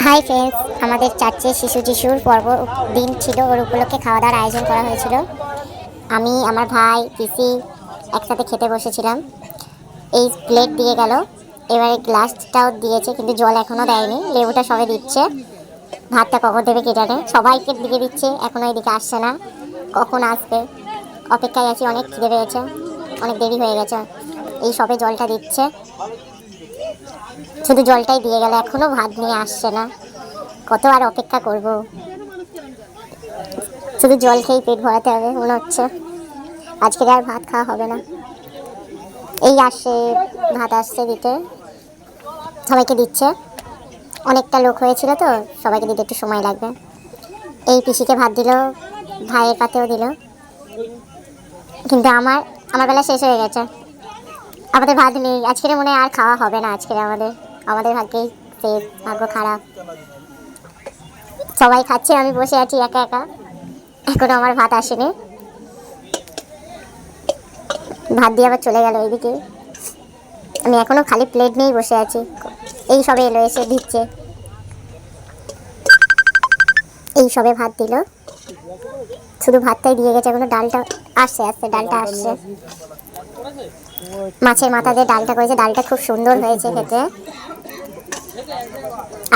Hi friends আমাদের চার্চে শিশু যিশুর পর্ব দিন ছিল, ওর উপলক্ষে খাওয়া দাওয়ার আয়োজন করা হয়েছিল। আমি, আমার ভাই, পিসি একসাথে খেতে বসেছিলাম। এই প্লেট দিয়ে গেল। এবারে গ্লাসটাও দিয়েছে, কিন্তু জল এখনও দেয়নি। লেবুটা সবে দিচ্ছে। ভাতটা কখন দেবে কে জানে? সবাইকে দিকে দিচ্ছে এখনও এদিকে আসছে না। কখন আসবে? অপেক্ষায় আছি, অনেক খিদে পেয়েছে। অনেক দেরি হয়ে গেছে। এই সবে জলটা দিচ্ছে। শুধু জলটাই দিয়ে গেল, এখনও ভাত নিয়ে আসছে না। কত আর অপেক্ষা করব? শুধু জল খেয়েই পেট ভরাতে হবে, মনে হচ্ছে। আজকে আর ভাত খাওয়া হবে না। এই আসছে, ভাত আসছে দিতে। সবাইকে দিচ্ছে। অনেকটা লোক হয়েছিল তো, সবাইকে দিতে একটু সময় লাগবে। এই পিসিকে ভাত দিল, ভাইয়ের পাতেও দিল। কিন্তু আমার আমার বেলা শেষ হয়ে গেছে। আমাদের ভাত নেই, আজকের মনে হয় আর খাওয়া হবে না, আজকের আমাদের। আমাদের ভাগ্যেই শেষ ভাগ্য খারাপ। সবাই খাচ্ছে, আমি বসে আছি একা একা। এখনও আমার ভাত আসেনি। ভাত দিয়ে আবার চলে গেল ওইদিকে আমি এখনও খালি প্লেট নিয়েই বসে আছি। এই সবে এলো, এসে দিচ্ছে। এই সবে ভাত দিল। শুধু ভাতটাই দিয়ে গেছে, এখনও ডালটা আসছে আসছে, ডালটা আসছে। মাছের মাথা দিয়ে ডালটা করেছে, ডালটা খুব সুন্দর হয়েছে খেতে।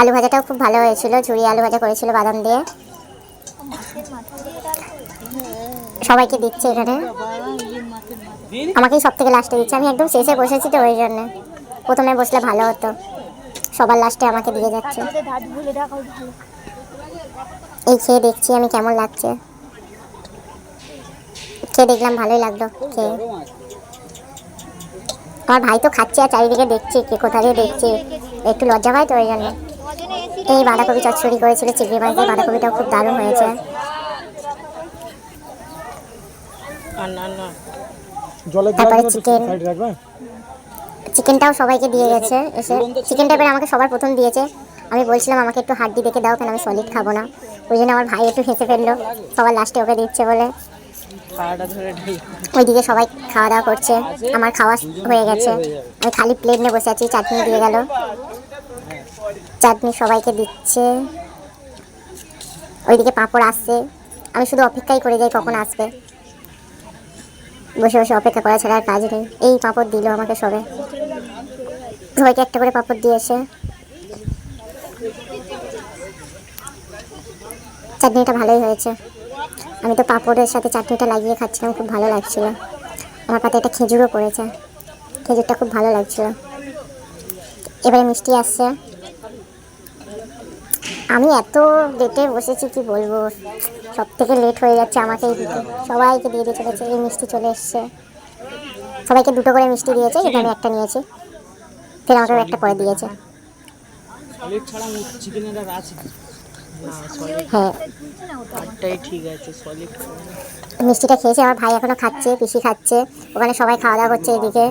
আলু ভাজাটাও খুব ভালো হয়েছিল ঝুড়ি আলু ভাজা করেছিল বাদাম দিয়ে। সবাইকে দিচ্ছে এখানে। আমাকেই সব থেকে লাস্টে দিচ্ছে। আমি একদম শেষে বসেছি তো ওই জন্য। প্রথমে বসলে ভালো হতো। সবার লাস্টে আমাকে দিয়ে যাচ্ছে। এই খেয়ে দেখছি আমি কেমন লাগছে। খেয়ে দেখলাম ভালোই লাগল খেয়ে। আমার ভাই তো খাচ্ছে আর চারিদিকে দেখছে কে কোথা দিয়ে দেখছে। একটু লজ্জা পায় তো ওই জন্য। এই বাঁধাকপি চচ্চড়ি করেছিল চিংড়ি মাছ দিয়ে বাঁধাকপিটাও খুব দারুণ হয়েছে। তারপরে রাখবে? চিকেনটাও সবাইকে দিয়ে গেছে এসে চিকেনটা এবার আমাকে সবার প্রথম দিয়েছে। আমি বলছিলাম আমাকে একটু হাড্ডি দেখে দাও কেন আমি সলিড খাব না। ওই জন্য আমার ভাই একটু হেসে ফেলল সবার লাস্টে ওকে দিচ্ছে বলে। ওইদিকে সবাই খাওয়া দাওয়া করছে আমার খাওয়া হয়ে গেছে। আমি খালি প্লেট নিয়ে বসে আছি চাটনি দিয়ে গেল। চাটনি সবাইকে দিচ্ছে। ওইদিকে পাঁপড় আসছে। আমি শুধু অপেক্ষাই করে যাই কখন আসবে। বসে বসে অপেক্ষা করা ছাড়া আর কাজ নেই। এই পাঁপড় দিল আমাকে সবে। সবাইকে একটা করে পাঁপড় দিয়েছে। চাটনিটা ভালোই হয়েছে। আমি তো পাঁপড়ের সাথে চাটনিটা লাগিয়ে খাচ্ছিলাম, খুব ভালো লাগছিল। আমার পাতে একটা খেজুরও পড়েছে। খেজুরটা খুব ভালো লাগছিল। এবারে মিষ্টি আসছে। আমি এত লেটে বসেছি কি বলব? সব থেকে লেট হয়ে যাচ্ছে আমাকেই দিতে সবাইকে দিয়ে দিয়ে চলেছে এই মিষ্টি চলে এসছে। সবাইকে দুটো করে মিষ্টি দিয়েছে কিন্তু আমি একটা নিয়েছি। ফের আমাকে একটা করে দিয়েছে। হ্যাঁ। মিষ্টিটা খেয়েছে আমার ভাই এখনও খাচ্ছে পিসি খাচ্ছে। ওখানে সবাই খাওয়া দাওয়া করছে এদিকে।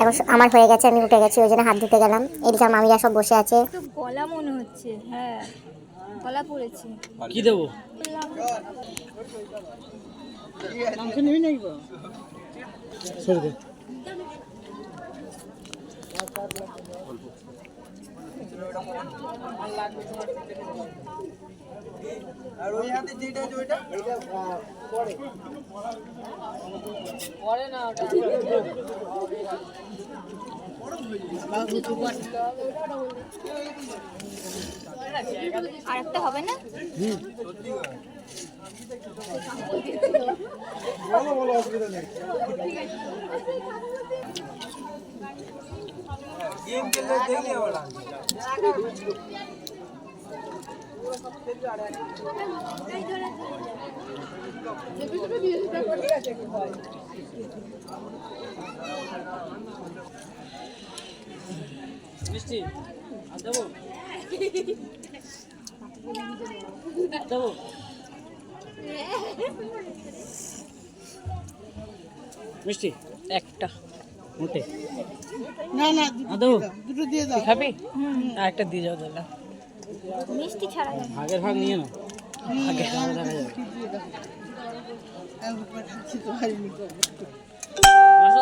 এখন আমার হয়ে গেছে আমি উঠে গেছি ওই জন্য হাত ধুতে গেলাম। এদিকে আমার মামিরা সব বসে আছে। গলা মনে হচ্ছে হ্যাঁ গলা পড়েছে। কি দেবো? ছেড়ে দে। আর ওই হাতে যেটা আছে ওইটা? পরে না আর একটা হবে না? মিষ্টি আর দেবো? দেবো? মিষ্টি একটা মোটে। না না দুটো দিয়ে দাও। খাবি? একটা দিয়ে যাও দাদা মিষ্টি ছাড়া ভাগের ভাগ নিয়ে নাও।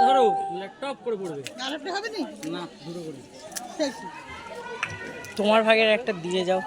ধরো ল্যাপটপ করে পড়বে। হবে নি করে। তোমার ভাগের একটা দিয়ে যাও।